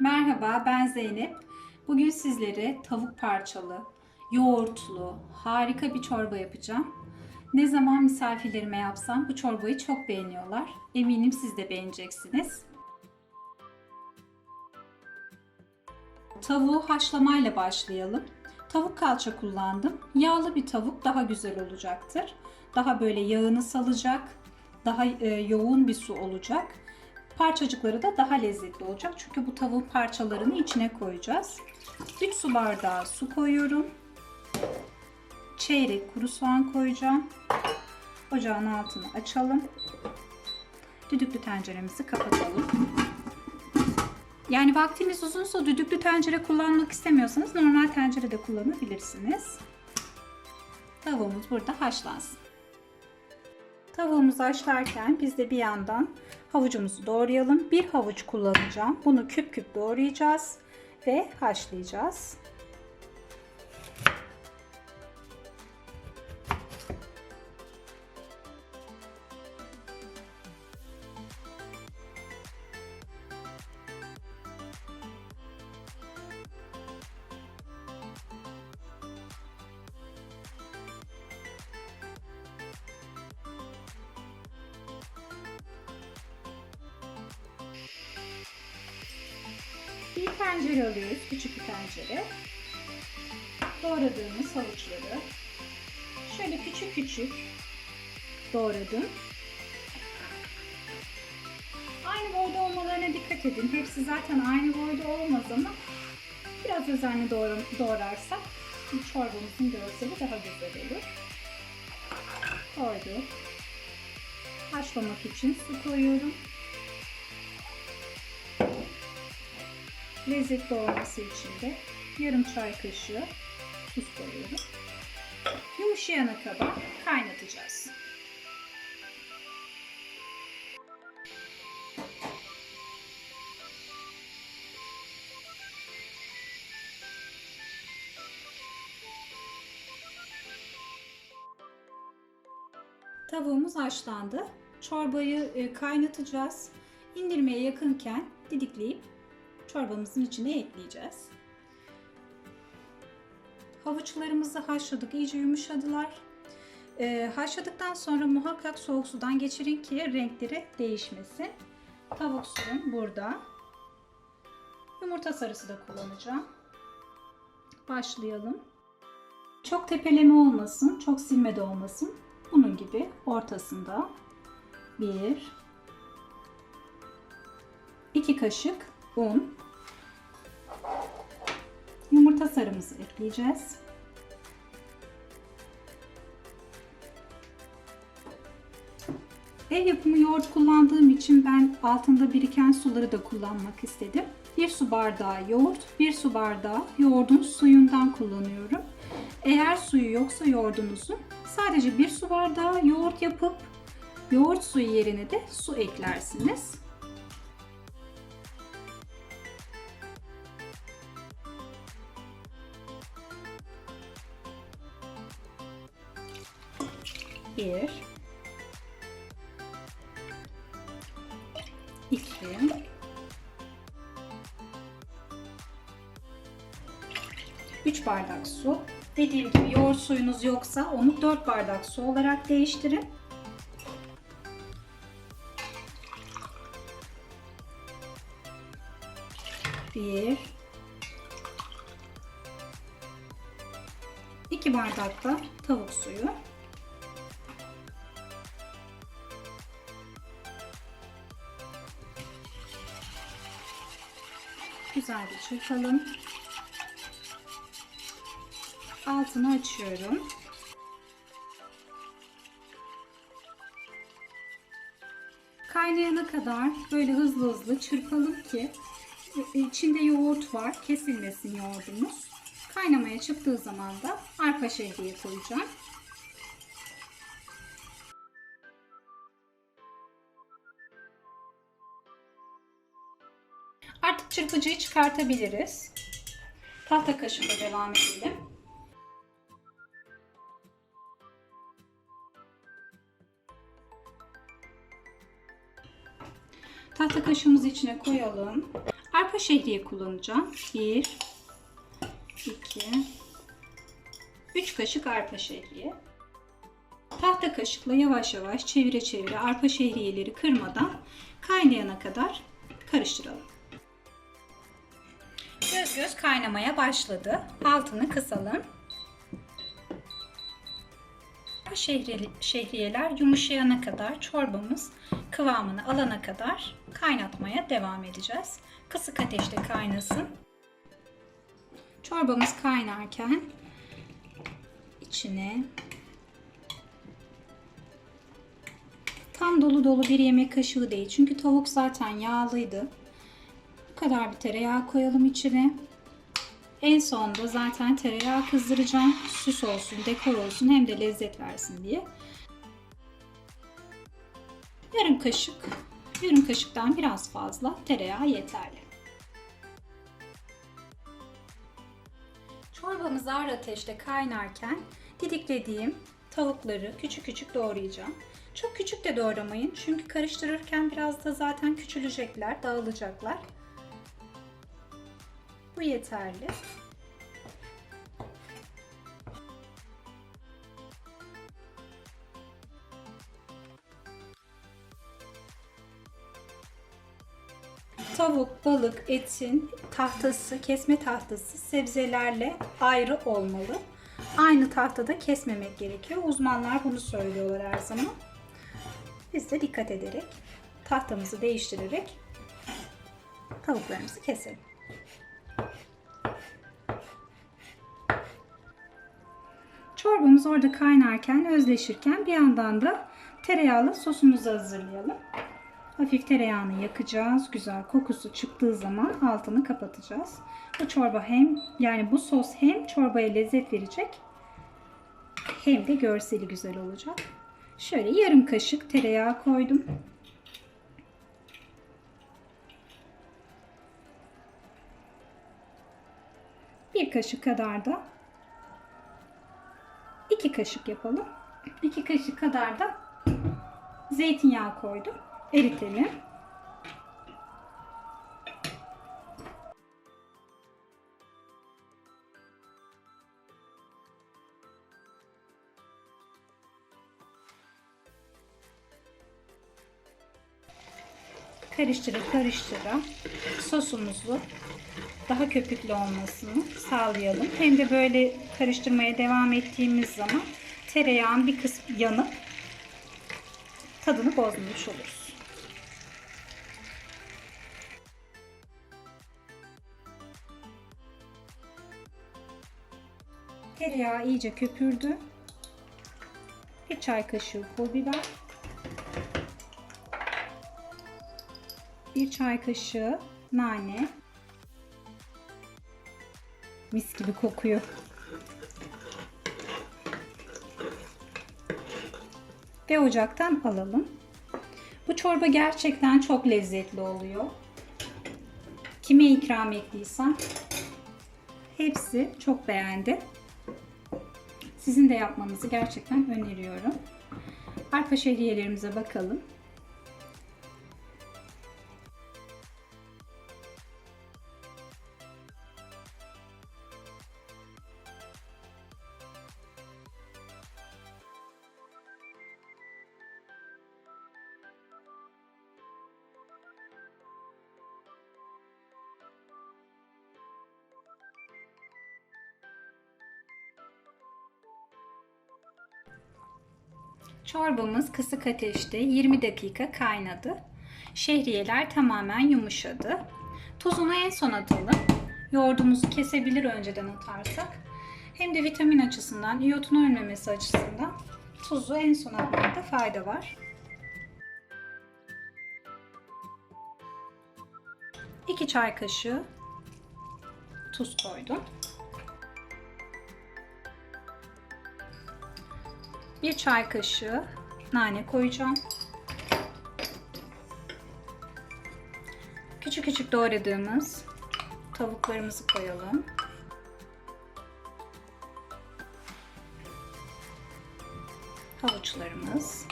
Merhaba ben Zeynep. Bugün sizlere tavuk parçalı, yoğurtlu, harika bir çorba yapacağım. Ne zaman misafirlerime yapsam bu çorbayı çok beğeniyorlar. Eminim siz de beğeneceksiniz. Tavuğu haşlamayla başlayalım. Tavuk kalça kullandım. Yağlı bir tavuk daha güzel olacaktır. Daha böyle yağını salacak, daha e, yoğun bir su olacak. Parçacıkları da daha lezzetli olacak. Çünkü bu tavuğun parçalarını içine koyacağız. 3 su bardağı su koyuyorum. Çeyrek kuru soğan koyacağım. Ocağın altını açalım. Düdüklü tenceremizi kapatalım. Yani vaktiniz uzunsa düdüklü tencere kullanmak istemiyorsanız normal tencere de kullanabilirsiniz. Tavuğumuz burada haşlansın. Tavuğumuzu haşlarken biz de bir yandan havucumuzu doğrayalım. Bir havuç kullanacağım. Bunu küp küp doğrayacağız ve haşlayacağız. Tencere alıyoruz, küçük bir tencere. Doğradığımız havuçları şöyle küçük küçük doğradım. Aynı boyda olmalarına dikkat edin. Hepsi zaten aynı boyda olmaz ama biraz özenli doğra, doğrarsak çorbamızın görseli daha güzel olur. Koyduk. Haşlamak için su koyuyorum. Lezzetli olması için de yarım çay kaşığı tuz koyuyorum. Yumuşayana kadar kaynatacağız. Tavuğumuz haşlandı. Çorbayı e, kaynatacağız. İndirmeye yakınken didikleyip çorbamızın içine ekleyeceğiz. Havuçlarımızı haşladık, iyice yumuşadılar. Ee, haşladıktan sonra muhakkak soğuk sudan geçirin ki renkleri değişmesin. Tavuk suyum burada. Yumurta sarısı da kullanacağım. Başlayalım. Çok tepeleme olmasın, çok silme de olmasın. Bunun gibi ortasında bir, iki kaşık un, yumurta sarımızı ekleyeceğiz. Ev yapımı yoğurt kullandığım için ben altında biriken suları da kullanmak istedim. Bir su bardağı yoğurt, bir su bardağı yoğurdun suyundan kullanıyorum. Eğer suyu yoksa yoğurdunuzun sadece bir su bardağı yoğurt yapıp yoğurt suyu yerine de su eklersiniz. Bir, iki, üç bardak su. Dediğim gibi yoğurt suyunuz yoksa onu 4 bardak su olarak değiştirin. Bir, iki bardak da tavuk suyu. Güzelce çırpalım. Altını açıyorum. Kaynayana kadar böyle hızlı hızlı çırpalım ki içinde yoğurt var. Kesilmesin yoğurdumuz. Kaynamaya çıktığı zaman da arpa şehriye koyacağım. Çırpıcıyı çıkartabiliriz. Tahta kaşıkla devam edelim. Tahta kaşığımızı içine koyalım. Arpa şehriye kullanacağım. 1 2 3 kaşık arpa şehriye. Tahta kaşıkla yavaş yavaş çevire çevire arpa şehriyeleri kırmadan kaynayana kadar karıştıralım. Göz göz kaynamaya başladı. Altını kısalım. Şehri, şehriyeler yumuşayana kadar çorbamız kıvamını alana kadar kaynatmaya devam edeceğiz. Kısık ateşte kaynasın. Çorbamız kaynarken içine tam dolu dolu bir yemek kaşığı değil. Çünkü tavuk zaten yağlıydı. Kadar bir tereyağı koyalım içine. En sonda zaten tereyağı kızdıracağım. Süs olsun, dekor olsun hem de lezzet versin diye. Yarım kaşık, yarım kaşıktan biraz fazla tereyağı yeterli. Çorbamız ağır ateşte kaynarken didiklediğim tavukları küçük küçük doğrayacağım. Çok küçük de doğramayın çünkü karıştırırken biraz da zaten küçülecekler, dağılacaklar. Bu yeterli. Tavuk, balık, etin tahtası, kesme tahtası sebzelerle ayrı olmalı. Aynı tahtada kesmemek gerekiyor. Uzmanlar bunu söylüyorlar her zaman. Biz de dikkat ederek tahtamızı değiştirerek tavuklarımızı keselim. Çorbamız orada kaynarken, özleşirken bir yandan da tereyağlı sosumuzu hazırlayalım. Hafif tereyağını yakacağız. Güzel kokusu çıktığı zaman altını kapatacağız. Bu çorba hem yani bu sos hem çorbaya lezzet verecek hem de görseli güzel olacak. Şöyle yarım kaşık tereyağı koydum. Bir kaşık kadar da iki kaşık yapalım. İki kaşık kadar da zeytinyağı koydum. Eritelim. Karıştıra karıştıra sosumuzu daha köpüklü olmasını sağlayalım. Hem de böyle karıştırmaya devam ettiğimiz zaman tereyağın bir kısmı yanıp tadını bozmamış oluruz. Tereyağı iyice köpürdü. Bir çay kaşığı pul biber. Bir çay kaşığı nane. Mis gibi kokuyor. Ve ocaktan alalım. Bu çorba gerçekten çok lezzetli oluyor. Kime ikram ettiysem hepsi çok beğendi. Sizin de yapmanızı gerçekten öneriyorum. Arpa şehriyelerimize bakalım. Çorbamız kısık ateşte 20 dakika kaynadı. Şehriyeler tamamen yumuşadı. Tuzunu en son atalım. Yoğurdumuzu kesebilir önceden atarsak. Hem de vitamin açısından, iyotun ölmemesi açısından tuzu en son atmakta fayda var. 2 çay kaşığı tuz koydum. 1 çay kaşığı nane koyacağım. Küçük küçük doğradığımız tavuklarımızı koyalım. Havuçlarımız.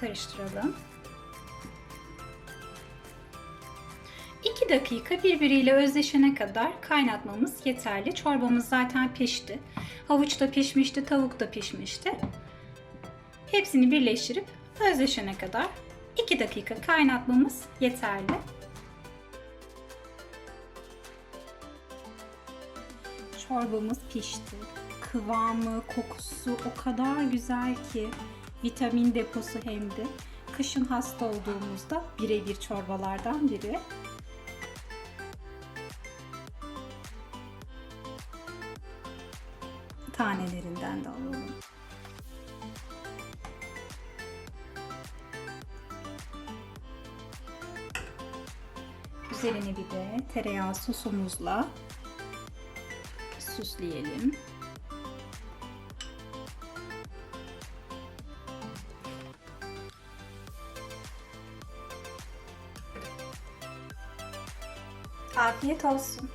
Karıştıralım. 2 dakika birbiriyle özleşene kadar kaynatmamız yeterli. Çorbamız zaten pişti. Havuç da pişmişti, tavuk da pişmişti. Hepsini birleştirip özleşene kadar 2 dakika kaynatmamız yeterli. Çorbamız pişti. Kıvamı, kokusu o kadar güzel ki vitamin deposu hem de. Kışın hasta olduğumuzda birebir çorbalardan biri. Tanelerinden de alalım. Üzerine bir de tereyağı sosumuzla süsleyelim. Afiyet olsun.